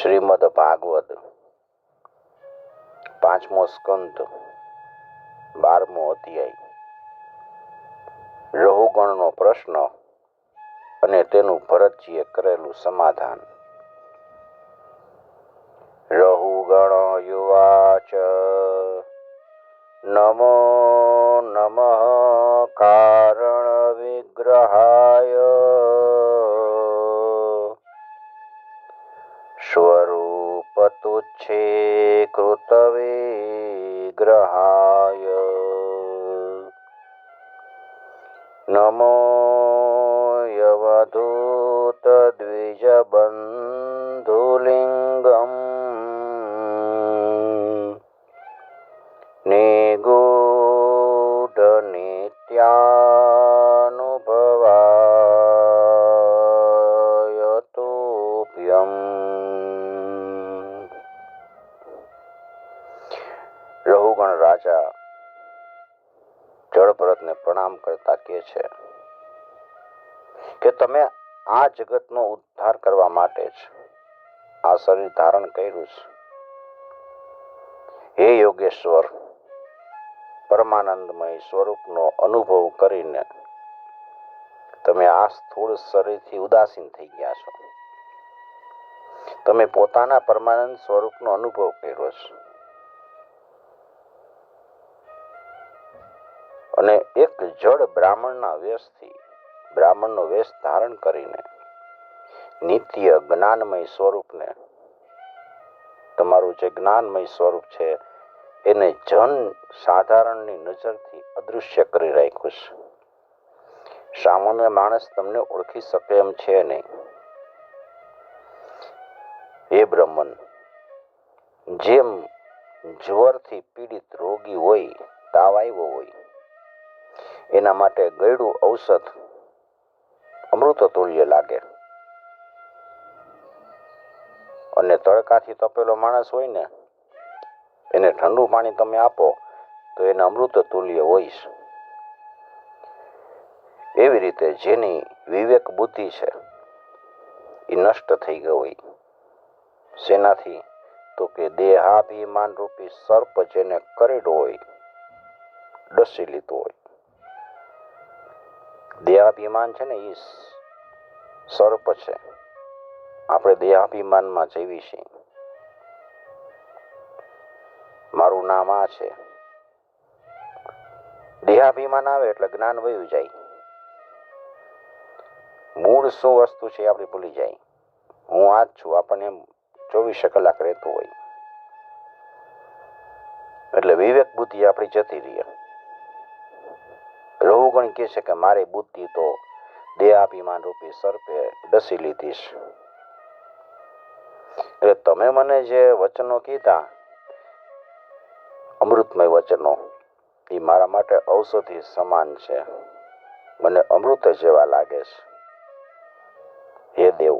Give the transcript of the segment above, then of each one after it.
શ્રીમદ ભાગવત. પાંચમો સ્કંદ, બારમો અધ્યાય. રહુગણનો પ્રશ્ન અને તેનું ભરતજીએ કરેલું સમાધાન. રહુગણ યુવાચ, નમો નમઃ, કારણ વિગ્રહાય. તુચ્છે કૃત વિગ્રહાય નમો યવધૂત કરતા કે છે કે તમે આ જગતનો ઉદ્ધાર કરવા માટે જ આ શરીર ધારણ કર્યું છે. હે યોગેશ્વર, પરમાનંદમય સ્વરૂપનો અનુભવ કરીને તમે આ સ્થૂળ શરીરથી ઉદાસીન થઈ ગયા છો. તમે પોતાના પરમાનંદ સ્વરૂપનો અનુભવ કર્યો છે. અને એક જડ બ્રાહ્મણના વેશથી, બ્રાહ્મણનો વેશ ધારણ કરીને, નિત્ય જ્ઞાનમય સ્વરૂપને, તમારું જે જ્ઞાનમય સ્વરૂપ છે, એને જન સાધારણની નજરથી અદૃશ્ય કરી રાખ્યું છે. સામાન્ય માણસ તમને ઓળખી શકે એમ છે નહીં. એ બ્રહ્મન, જેમ જ્વરથી પીડિત રોગી હોય, તાવ આવ્યો હોય એના માટે ગયડું ઔષધ અમૃત તુલ્ય લાગે. અને તડકાથી તપેલો માણસ હોય ને, એને ઠંડુ પાણી તમે આપો, તો એને અમૃત તુલ્ય હોય એવી રીતે જેની વિવેક બુદ્ધિ છે એ નષ્ટ થઈ ગઈ. હોય શેનાથી તો કે દેહાભિમાન રૂપી સર્પ જેને કરેડો હોય, ડસી લીધો હોય. દેહાભિમાન છે ને એ સર્પ છે. આપણે દેહાભિમાનમાં જીવી છીએ. મારું નામ આ છે. દેહાભિમાન આવે એટલે જ્ઞાન વયું જાય. મૂળ શું વસ્તુ છે આપણે ભૂલી જાય. હું આ જ છું, આપણને એમ ચોવીસે કલાક રહેતું હોય. એટલે વિવેક બુદ્ધિ આપણી જતી રહી. રઘુગણ કહે છે કે મારી બુદ્ધિ તો દેહાભિમાન રૂપી સર્પે ડસી લીધી છે. એટલે તમે મને જે વચનો કીધા, અમૃતમય વચનો, એ મારા માટે ઔષધિ સમાન છે. મને અમૃત જેવા લાગે છે. હે દેવ,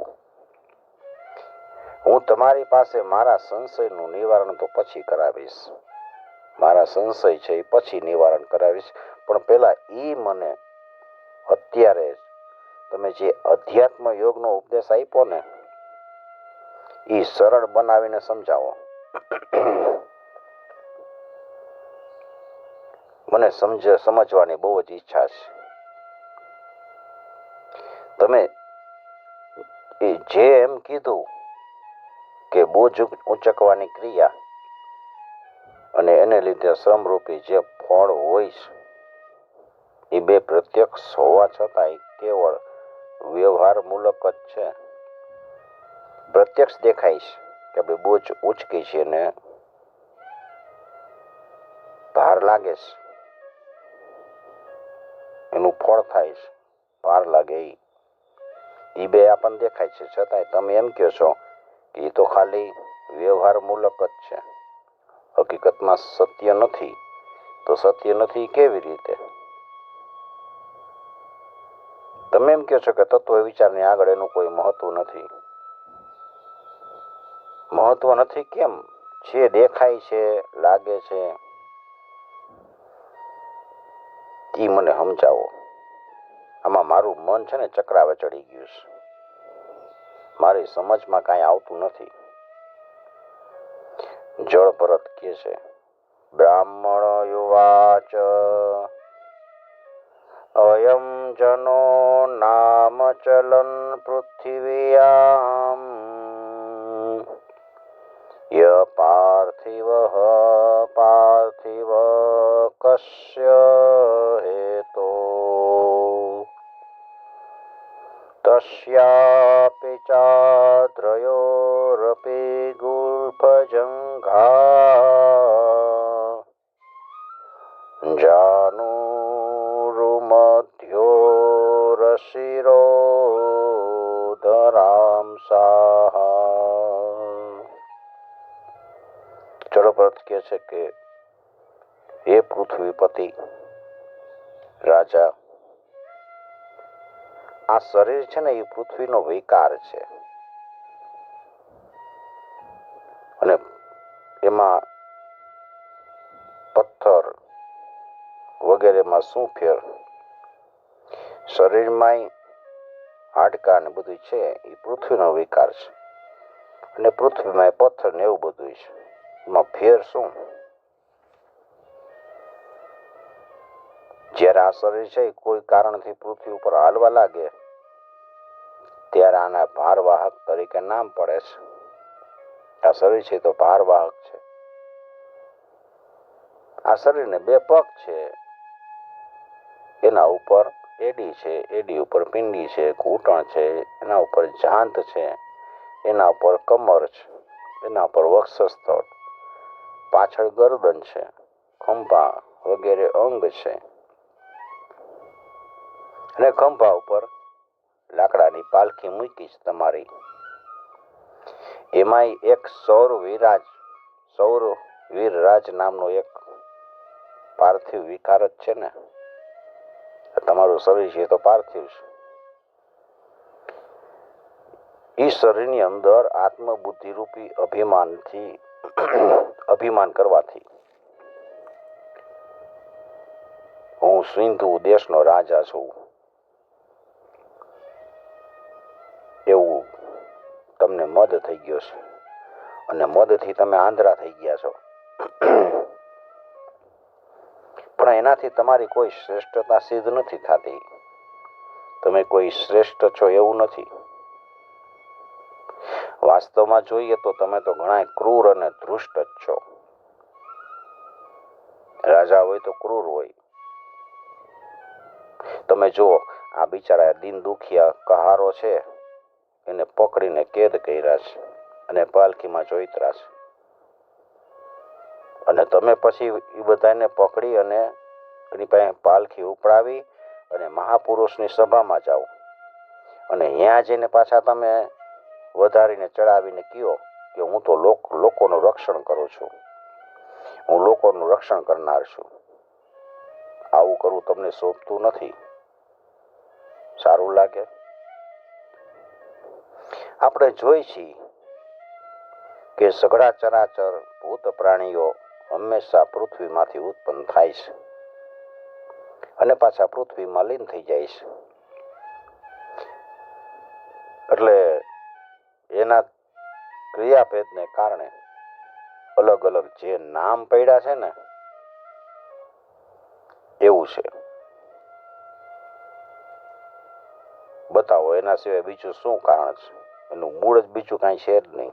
હું તમારી પાસે મારા સંશયનું નિવારણ તો પછી કરાવીશ. મારા સંશય છે એ પછી નિવારણ કરાવીશ. પણ પેલા એ મને અત્યારે તમે જે અધ્યાત્મ યોગનો ઉપદેશ આપ્યો ને એ સરળ બનાવીને સમજાવો. મને સમજ, સમજવાની બહુ જ ઈચ્છા છે. તમે જે એમ કીધું કે બોજ ઉંચકવાની ક્રિયા અને એને લીધે શ્રમરૂપી જે ફળ હોય છે, એ બે પ્રત્યક્ષ હોવા છતાં એ કેવળ વ્યવહાર મૂલક જ છે. પ્રત્યક્ષ દેખાય છે કે ભાઈ બોજ ઉચકી છે ને ભાર લાગે છે. એનું ફળ થાય છે, ભાર લાગે એ બે આપણને દેખાય છે. છતાંય તમે એમ કહો છો કે એ તો ખાલી વ્યવહાર મૂલક જ છે. હકીકતમાં સત્ય નથી, તો સત્ય નથી કેવી રીતે? તમે એમ કહો છો કે તત્વ વિચારની આગળ એનું કોઈ મહત્વ નથી. મહત્વ નથી કેમ? જે દેખાય છે, લાગે છે એ મને સમજાવો. આમાં મારું મન છે ને ચક્રાવે ચડી ગયું છે. મારી સમજમાં કાંઈ આવતું નથી. જળ પરત કે છે, બ્રાહ્મણ યુવાચ, અયમ જનો નામ ચલન પૃથિવ્યામ, ય પાર્થિવ પાર્થિવ કસ્ય હેતો. તસ્યાપિ ચાત્રયોરપી ગુલ્ફજङ्घा કહે છે કે હે પૃથ્વીપતિ રાજા, આ શરીર છે ને એ પૃથ્વીનો વિકાર છે. અને એમાં પથ્થર વગેરેમાં શું ફેર? શરીરમાં હાડકા ને બધું છે એ પૃથ્વીનો વિકાર છે. અને પૃથ્વીમાં પથ્થર ને એવું બધું છે. એમાં ફેર શું? જ્યારે આ શરીર છે, કોઈ કારણથી પૃથ્વી ઉપર હાલવા લાગે, ત્યારે આના ભારવાહક તરીકે નામ પડે છે. આ શરીર છે તો ભારવાહક છે. આ શરીરને બે પગ છે. એના ઉપર એડી છે, એડી ઉપર પિંડી છે ઘૂંટણ છે, એના ઉપર જાંત છે, એના ઉપર કમર છે, એના ઉપર વક્ષસ્થળ. પાછળ ગરદન છે, ખંભા વગેરે અંગ છે. અને ખંભા ઉપર લાકડાની પાલખી મૂકી છે તમારી. એમાંય એક સૌર વિરાજ સૌર વીરરાજ નામનો એક પાર્થિવ વિકાર જ છે ને. તમારું શરીર છે તો પાર્થિવ છે. એ શરીરની અંદર આત્મબુદ્ધિ રૂપી અભિમાનથી અભિમાન કરવાથી. હું સિંધુ દેશનો રાજા છું. એવું તમને મદ થઈ ગયો છે. અને મદથી તમે આંધળા થઈ ગયા છો. પણ એનાથી તમારી કોઈ શ્રેષ્ઠતા સિદ્ધ નથી થતી. તમે કોઈ શ્રેષ્ઠ છો એવું નથી. વાસ્તવમાં જોઈએ તો તમે તો ઘણા ક્રૂર અને ધૃષ્ટ જ છો. રાજા હોય તો ક્રૂર હોય. તમે જુઓ, આ બિચારા દિન દુખિયા કહારો છે, એને પકડીને કેદ કર્યા છે અને પાલખીમાં જોઈતરા છે. અને તમે પછી એ બધાને પકડી અને એની પાસે પાલખી ઉપડાવી અને મહાપુરુષની સભામાં જાઓ. અને ત્યાં જઈને પાછા તમે વધારીને ચડાવીને કયો કે હું તો લોક, લોકોનું રક્ષણ કરું છું. હું લોકોનું રક્ષણ કરનાર છું. આવું કરવું તમને શોભતું નથી. સારું લાગે? આપણે જોઈ છીએ કે સઘળા ચરાચર ભૂત પ્રાણીઓ હંમેશા પૃથ્વીમાંથી ઉત્પન્ન થાય છે અને પાછા પૃથ્વીમાં લીન થઈ જાય છે. એટલે એના ક્રિયાભેદને કારણે અલગ અલગ જે નામ પડ્યા છે ને, એવું છે. બતાવો, એના સિવાય બીજું શું કારણ છે? એનું મૂળ જ બીજું કાંઈ છે જ નહીં.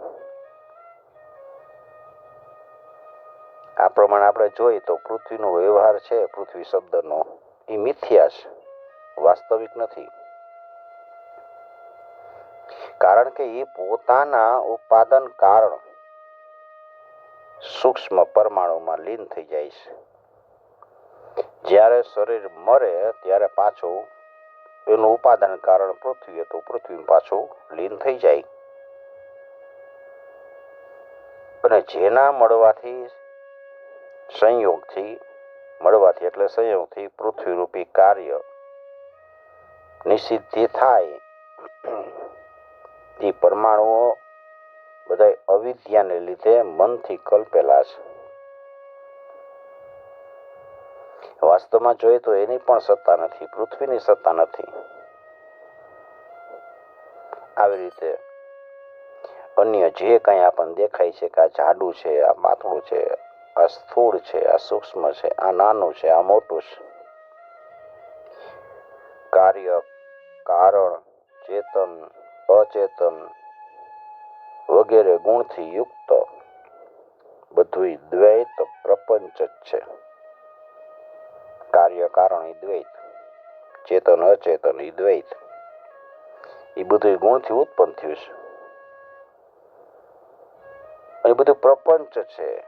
આ પ્રમાણે આપણે જોઈએ તો પૃથ્વીનો વ્યવહાર છે, પૃથ્વી શબ્દનો. એ મિથ્યા છે. વાસ્તવિક નથી. કારણ કે એ પોતાના ઉત્પાદન કારણ સૂક્ષ્મ પરમાણુમાં લીન થઈ જાય છે. જ્યારે શરીર મરે ત્યારે પાછું એનું ઉપાદાન કારણ પૃથ્વી હતું પૃથ્વી પાછું લીન થઈ જાય. અને જેના મળવાથી સંયોગથી, મળવાથી એટલે સંયોગથી પૃથ્વી રૂપી કાર્ય નિષિદ્ધિ થાય. એ પરમાણુઓ બધા અવિદ્યાને લીધે મનથી કલ્પેલા છે. વાસ્તવમાં જોઈએ તો એની પણ સત્તા નથી, પૃથ્વીની સત્તા નથી. આવી રીતે અન્ય જે કંઈ આપણને દેખાય છે કે આ જાડું છે, આ પાતળું છે, આ સ્થૂળ છે, આ સૂક્ષ્મ છે, આ નાનું છે, આ મોટું છે. કાર્ય, કારણ, ચેતન અચેતન વગેરે ગુણથી યુક્ત. બધું દ્વૈત પ્રપંચ જ છે. કાર્ય કારણ દ્વૈત. ચેતન અચેતન એ દ્વૈત. એ બધું ગુણથી ઉત્પન્ન થયું છે. અને બધું પ્રપંચ છે.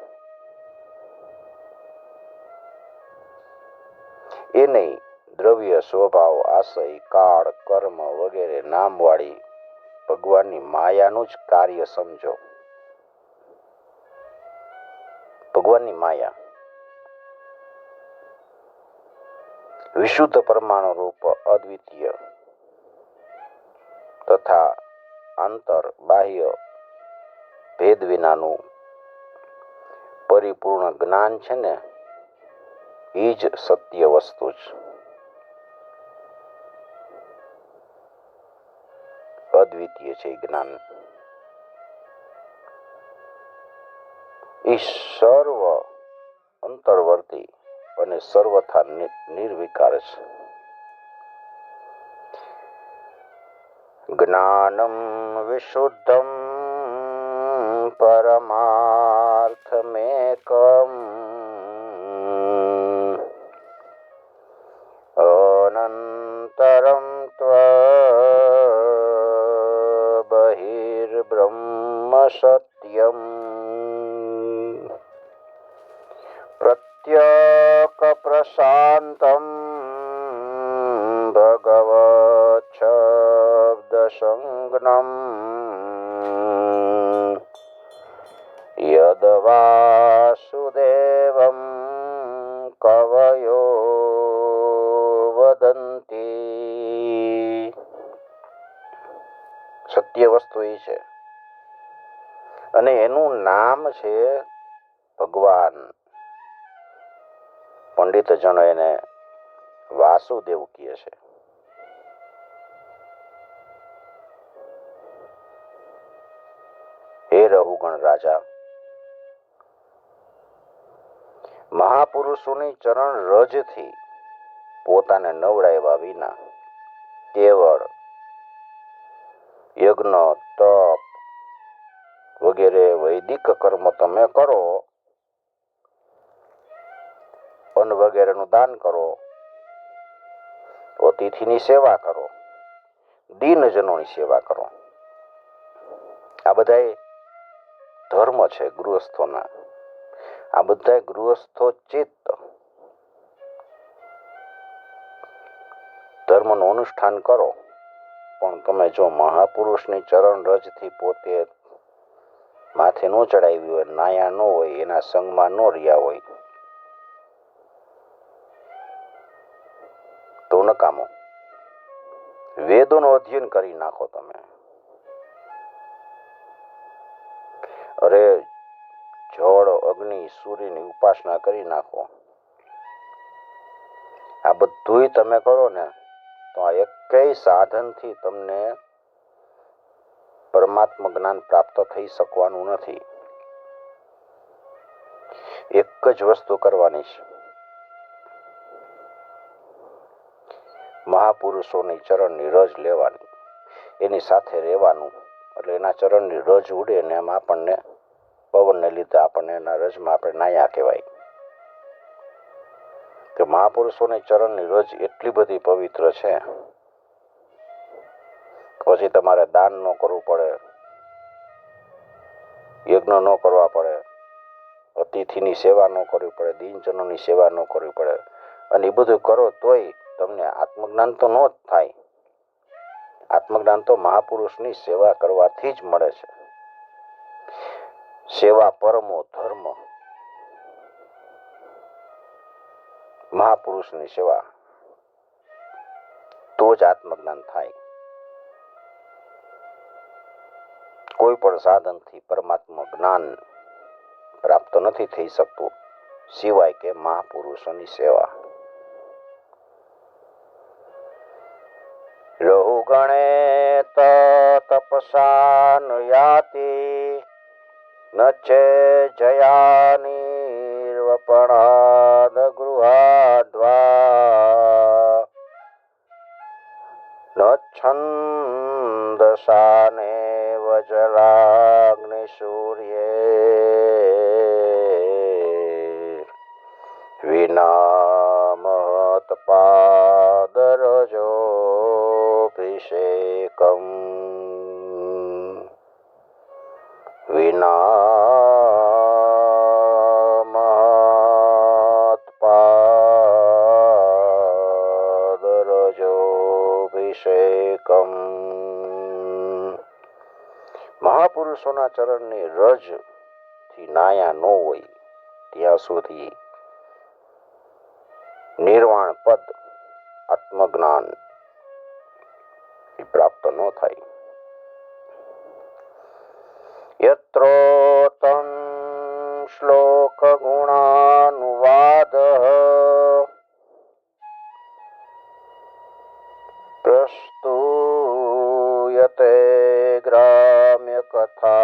એ નહીં દ્રવ્ય સ્વભાવ, આશય, કાળ, કર્મ વગેરે નામવાળી ભગવાનની માયાનું જ કાર્ય સમજો. ભગવાનની માયા. વિશુદ્ધ પરમાણુ રૂપ અદ્વિતીય તથા આંતર બાહ્ય ભેદ વિનાનું પરિપૂર્ણ જ્ઞાન છે ને એ જ સત્ય વસ્તુ છે અદ્વિતીય છે જ્ઞાન. એ સર્વ અંતર્વર્તી અને સર્વથા નિર્વિકાર છે. જ્ઞાનમ વિશુદ્ધમ પરમાર્થમેકમ અનંતરમ સત્યમ પ્રત્યક પ્રશાંતમ ભગવત શબ્દ સંજ્ઞમ યદ વાસુદેવમ કવયો વદંતી સત્ય વસ્તુ એ છે અને એનું નામ છે ભગવાન. પંડિતજનો એને વાસુદેવ કહે છે. હે રઘુગણ રાજા, મહાપુરુષોની ચરણ રજથી પોતાને નવડાવ્યા વિના કેવળ યજ્ઞ, તપ વૈદિક કર્મ તમે કરો, અન્ન વગેરેનું દાન કરો, અતિથિની સેવા કરો, દીનજનોની સેવા કરો. આ બધા ધર્મ છે ગૃહસ્થોના. આ બધા ગૃહસ્થો ચિત્ત. ધર્મનું અનુષ્ઠાન કરો. પણ તમે જો મહાપુરુષની ચરણ રજથી પોતે માથે ન ચડાવી હોય, નાયા ન હોય, એના સંગમાં ન રહ્યા હોય. તો નકામો. વેદોનું અધ્યયન કરી નાખો તમે. અરે, જળ, અગ્નિ, સૂર્યની ઉપાસના કરી નાખો. આ બધુંય તમે કરો ને, તો આ એકેય સાધનથી તમને પરમાત્મ જ્ઞાન પ્રાપ્ત થઈ શકવાનું નથી. એક જ વસ્તુ કરવાની છે. મહાપુરુષોની ચરણની રજ લેવાની, એની સાથે રહેવાનું, એટલે એના ચરણની રજ ઉડે ને એમ આપણને, પવનને લીધે આપણને એના રજમાં આપણે નાયા કહેવાય. કે મહાપુરુષોની ચરણની રજ એટલી બધી પવિત્ર છે. પછી તમારે દાન ન કરવું પડે, યજ્ઞ ન કરવા પડે, અતિથિની સેવા ન કરવી પડે દિનજનોની સેવા ન કરવી પડે. અને એ બધું કરો તોય તમને આત્મજ્ઞાન તો ન જ થાય. આત્મજ્ઞાન તો મહાપુરુષની સેવા કરવાથી જ મળે છે. સેવા પરમો ધર્મ. મહાપુરુષની સેવા. તો જ આત્મજ્ઞાન થાય. કોઈ પણ સાધનથી પરમાત્મા જ્ઞાન પ્રાપ્ત નથી થઈ શકતું, સિવાય કે મહાપુરુષોની સેવા. રહુ ગણે તપ શ્મશાન યાતિ, ન ચે જયાનિર્વપણાદ ગૃહાદ્વા ન છંદસાને વજરાગ્નિ સૂર્યે વિના મહત્પાદરજોભિષેકમ વિના મહાપુરુષોના ચરણની રજથી નાયા ન હોય, ત્યાં સુધી નિર્વાણ પદ, આત્મજ્ઞાન પ્રાપ્ત ન થાય. યત્રોતમ શ્લોક ગુણાનુવાદ પ્રસ્તુયતે কথা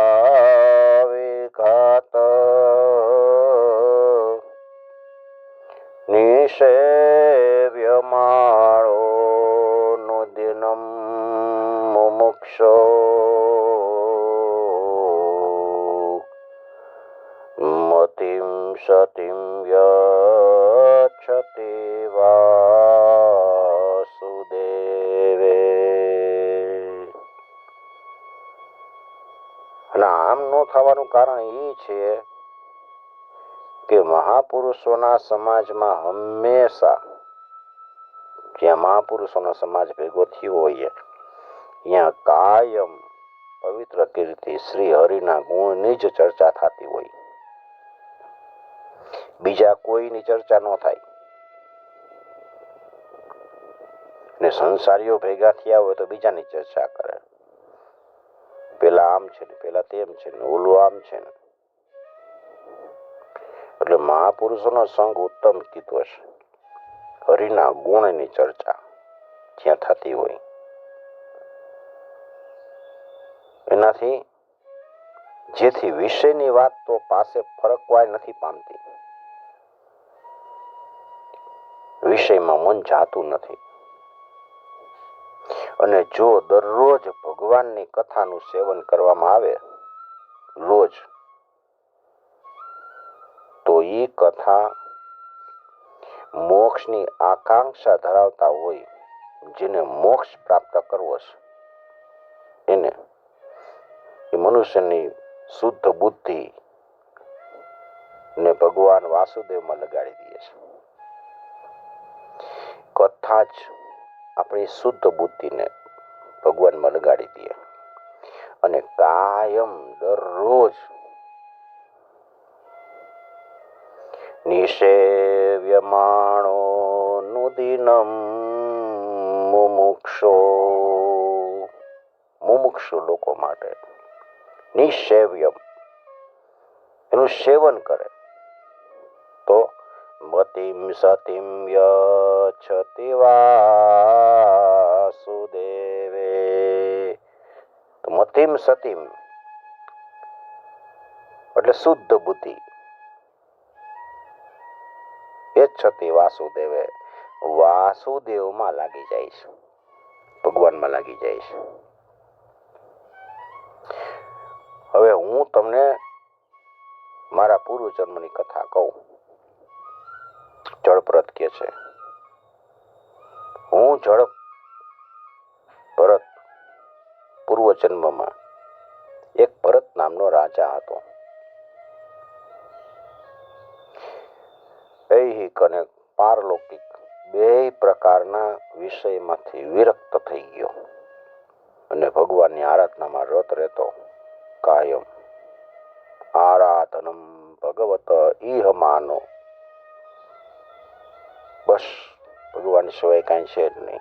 થવાનું કારણ એ છે કે મહાપુરુષોના સમાજમાં હંમેશા જ્યાં મહાપુરુષોનો સમાજ ભેગો થયો હોય, ત્યાં કાયમ પવિત્ર કીર્તિ, શ્રી હરિના ગુણની જ ચર્ચા થતી હોય. બીજા કોઈની ચર્ચા ન થાય. ને સંસારીઓ ભેગા થયા હોય તો બીજાની ચર્ચા કરે. આમ છે ને પેલા તેમ છે ને, ઓલું આમ છે ને. એટલે મહાપુરુષોનો સંઘ ઉત્તમ કીધો છે હરિના ગુણની ચર્ચા જ્યાં થતી હોય. એનાથી જેથી વિષયની વાત તો પાસે ફરકવાય નથી પામતી. વિષયમાં મન જાતું નથી. અને જો દરરોજ ભગવાનની કથાનું સેવન કરવામાં આવે, રોજ, તો એ કથા મોક્ષની આકાંક્ષા ધરાવતા હોય, જેને મોક્ષ પ્રાપ્ત કરવો છે. એને, એ મનુષ્યની શુદ્ધ બુદ્ધિ ને ભગવાન વાસુદેવમાં લગાડી દે છે. કથા જ આપણી શુદ્ધ બુદ્ધિને ભગવાનમાં લગાડી દઈએ. અને કાયમ દરરોજ નિષેવ્યમાણો નુદિનમ મુમુક્ષો, મુમુક્ષુ લોકો માટે નિષેવ્યમ. એનું સેવન કરે. મતિમ સતીમ યચ્છતિ વાસુદેવે તો મતિમ સતીમ એટલે શુદ્ધ બુદ્ધિ। એ જ છતી વાસુદેવે। વાસુદેવમાં લાગી જાય છે। ભગવાનમાં લાગી જાય છે। હવે હું તમને મારા પૂર્વ જન્મની કથા કહું। જળપ્રત કે છે? હું જળ ભરત પૂર્વ જન્મમાં એક ભરત નામનો રાજા હતો. ઐહિક અને પારલૌકિક બે પ્રકારના વિષયમાંથી વિરક્ત થઈ ગયો અને ભગવાનની આરાધનામાં રત રહેતો કાયમ. આરાધનમ ભગવત ઈહ માનો. બસ, ભગવાન સિવાય કાંઈ છે જ નહીં.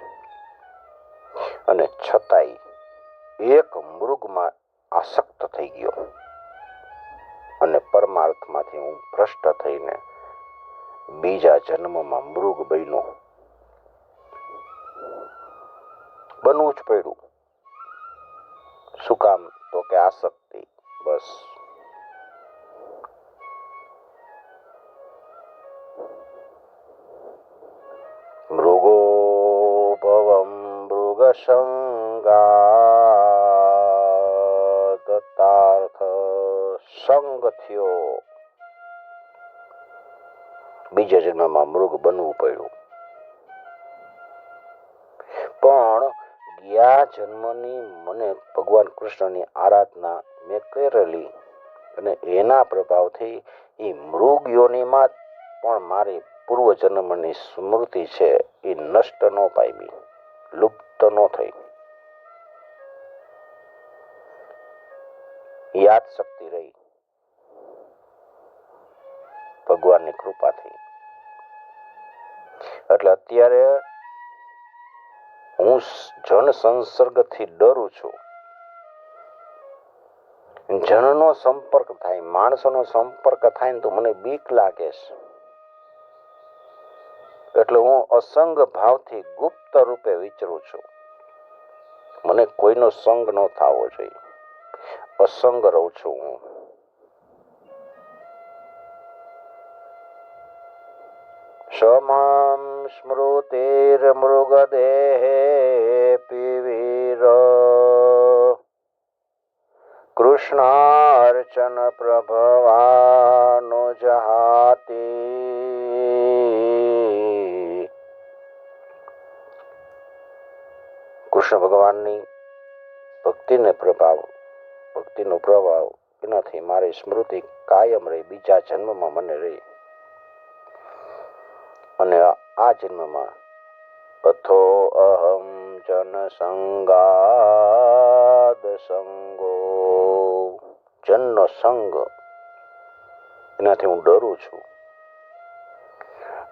અને છતાંય એક મૃગમાં આસક્ત થઈ ગયો. અને પરમાર્થમાંથી હું ભ્રષ્ટ થઈને બીજા જન્મમાં મૃગ બન્યો. બનવું જ પડ્યું. શું કામ? તો કે આસક્તિ. બસ. મૃગસંગાર્થ સંગ થયો બીજા જન્મમાં મૃગ બનવું પડ્યું. પણ ગયા જન્મની મને ભગવાન કૃષ્ણની આરાધના મેં કરેલી અને એના પ્રભાવથી એ મૃગ યોનિમાં પણ મારી પૂર્વજન્મની સ્મૃતિ છે એ નષ્ટ ન પામી. લુપ્ત ન થઈ. યાદ શક્તિ રહી. ભગવાનની કૃપાથી. એટલે અત્યારે હું જન સંસર્ગથી ડરું છું. જનનો સંપર્ક થાય, માણસોનો સંપર્ક થાય ને તો મને બીક લાગે છે. એટલે હું અસંગ ભાવથી ગુપ્ત રૂપે વિચરું છું. મને કોઈનો સંગ ન થવો જોઈએ. અસંગ રહું છું હું. મૃગ સ્મૃતિર્મૃગદેહે પીવીર. કૃષ્ણાર્ચન પ્રભવાનો કૃષ્ણ ભગવાનની ભક્તિને પ્રભાવ, ભક્તિનો પ્રભાવ, એનાથી મારી સ્મૃતિ કાયમ રહી, બીજા જન્મમાં મને રહી. અને આ જન્મમાં અથો અહમ જન સંગાદ સંગો, જનનો સંગ. એનાથી હું ડરું છું.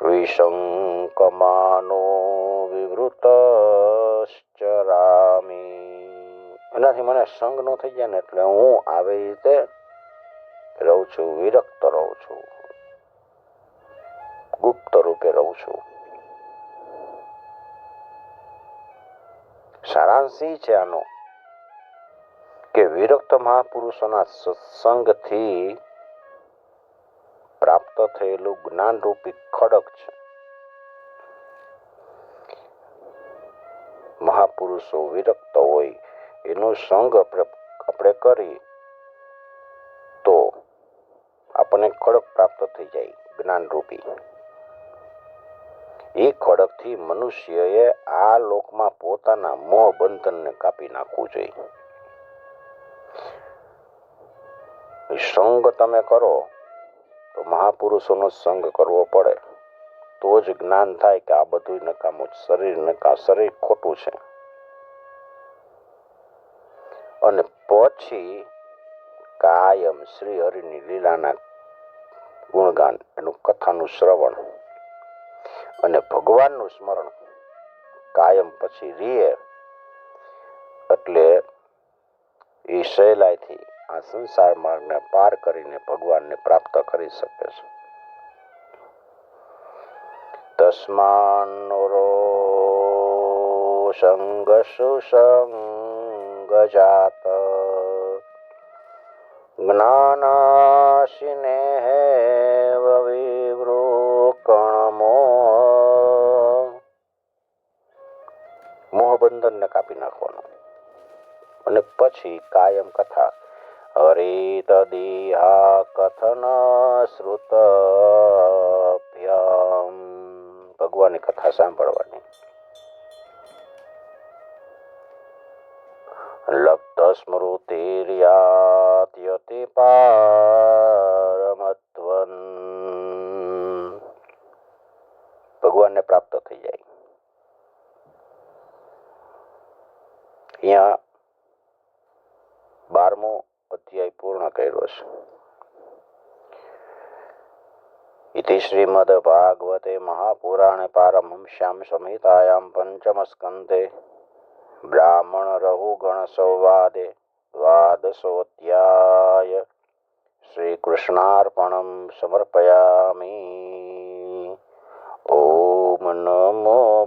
વિશંકમાનો વિવૃત ચરામી એનાથી મને સંગ ન થઈ જાય ને એટલે હું આવી રીતે રહું છું, વિરક્ત રહું છું. ગુપ્ત રૂપે રહું છું. સારાંશ એ છે આનો કે વિરક્ત મહાપુરુષોના સત્સંગથી પ્રાપ્ત થયેલું જ્ઞાન રૂપી ખડક છે. મહાપુરુષો વિરક્ત હોય, એનો સંગ આપણે કરી તો આપણને ખડક પ્રાપ્ત થઈ જાય જ્ઞાનરૂપી. એ ખડકથી મનુષ્યએ આ લોકમાં પોતાના મોહ બંધનને કાપી નાખવું જોઈએ. સંગ તમે કરો તો મહાપુરુષોનો સંગ કરવો પડે. તો જ જ્ઞાન થાય કે આ બધું નકામું શરીર નકા શરીર ખોટું છે. અને પછી કાયમ શ્રી હરિની લીલાના ગુણગાન, એનું કથાનું શ્રવણ અને ભગવાનનું સ્મરણ કાયમ પછી રીએ. એટલે એ સહેલાઈથી આ સંસાર માર્ગને પાર કરીને ભગવાનને પ્રાપ્ત કરી શકે છે. તસ્માનો સંગ સુસંગ જાત જ્ઞાનાશિને વિવૃકણમો મોહબંધનને કાપી નાખવાનું। અને પછી કાયમ કથા। હરિત દિહા કથન શ્રુત ભગવાનની કથા સાંભળવાની. લપ્ત સ્મૃતિર્યાત્યતિ પારમત્વન ભગવાનને પ્રાપ્ત થઈ જાય અહીંયા બારમો અધ્યાય પૂર્ણ કર્યો છે इति श्रीमद्भागवते महापुराणे पारमहंस्यां संहितायां पञ्चमस्कन्धे ब्राह्मणरहुगणसंवादे द्वादशोऽध्याय श्रीकृष्णार्पणं समर्पयामि ॐ नमो